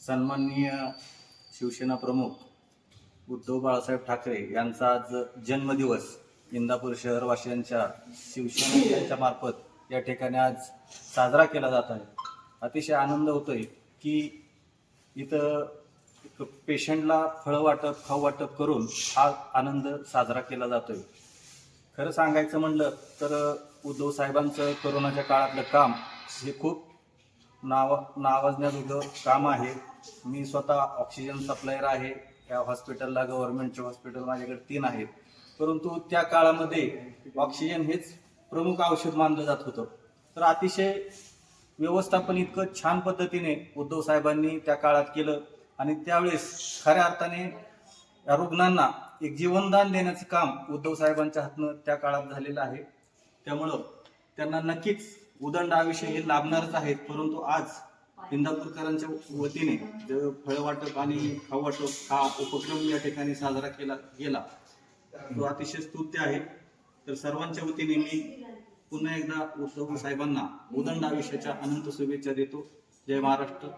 सन्माननीय शिवसेना प्रमुख उद्धव बाळासाहेब ठाकरे यांचा आज जन्मदिवस. इंदापूर शहरवासियांच्या शिवसेना मार्फत या ठिकाणी आज साजरा केला जात आहे. अतिशय आनंद होतोय की इथं पेशंटला फळं वाटप खाऊ वाटप करून हा आनंद साजरा केला जातोय. खरं सांगायचं म्हणलं तर उद्धव साहेबांचं कोरोनाच्या काळातलं काम हे खूप नाव नावाजण्याजोगं काम आहे. मी स्वतः ऑक्सिजन सप्लायर आहे. या हॉस्पिटलला गव्हर्नमेंटचे हॉस्पिटल माझ्याकडे तीन आहेत. परंतु त्या काळामध्ये ऑक्सिजन हेच प्रमुख औषध मानलं जात होतं. तर अतिशय व्यवस्थापन इतकं छान पद्धतीने उद्धव साहेबांनी त्या काळात केलं आणि त्यावेळेस खऱ्या अर्थाने या रुग्णांना एक जीवनदान देण्याचं काम उद्धव साहेबांच्या हातनं त्या काळात झालेलं आहे. त्यामुळं त्यांना नक्कीच उदंड आयुष्य हे लाभणारच आहेत परंतु आज इंदापूरकरांच्या वतीने जे फळ वाटप आणि खाऊ वाटप हा उपक्रम या ठिकाणी साजरा केला गेला तो अतिशय स्तुत्य आहे. तर सर्वांच्या वतीने मी पुन्हा एकदा उद्धव साहेबांना उदंड आयुष्याच्या अनंत शुभेच्छा देतो. जय महाराष्ट्र.